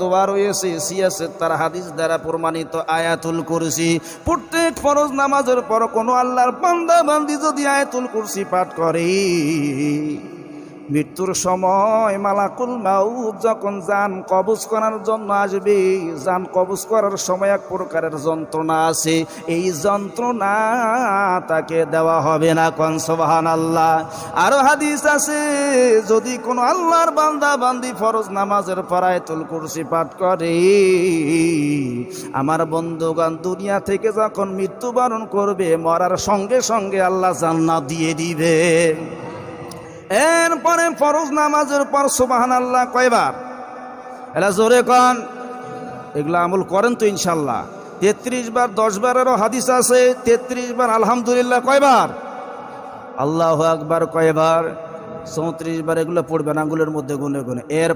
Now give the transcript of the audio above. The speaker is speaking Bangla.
দোয়া রয়েছে সিয়াসের তার হাদিস দ্বারা প্রমাণিত আয়াতুল কুরসি। প্রত্যেক ফরজ নামাজের পর কোনো আল্লাহর বান্দা বান্দি যদি আয়াতুল কুরসি পাঠ করে। মৃত্যুর সময় মালাকুল মাউদ যখন যান কবজ করার জন্য আসবে, যান কবজ করার সময় এক প্রকারের যন্ত্রণা আছে। এই যন্ত্রণা তাকে দেওয়া হবে না কনসবাহান আল্লাহ আরও হাদিস আছে, যদি কোনো আল্লাহর বান্দা বান্দি ফরজ নামাজের পরায়তুল কুরসি পাঠ করে, আমার বন্ধুগান দুনিয়া থেকে যখন মৃত্যুবরণ করবে, মরার সঙ্গে সঙ্গে আল্লাহ জান্নাত দিয়ে দিবে। এরপরে ফরজ নামাজের পর সুবাহান আল্লাহ কয়বার? এরা জোরে কন। এগুলো আমল করেন তো ইনশাল্লাহ তেত্রিশ বার, দশ বারেরও হাদিস আছে, তেত্রিশ বার আলহামদুলিল্লাহ কয়বার? আল্লাহ আকবার কয়বার? চৌত্রিশ বার এগুলো পড়বেন আঙ্গুলের মধ্যে গুনে গুনে। এর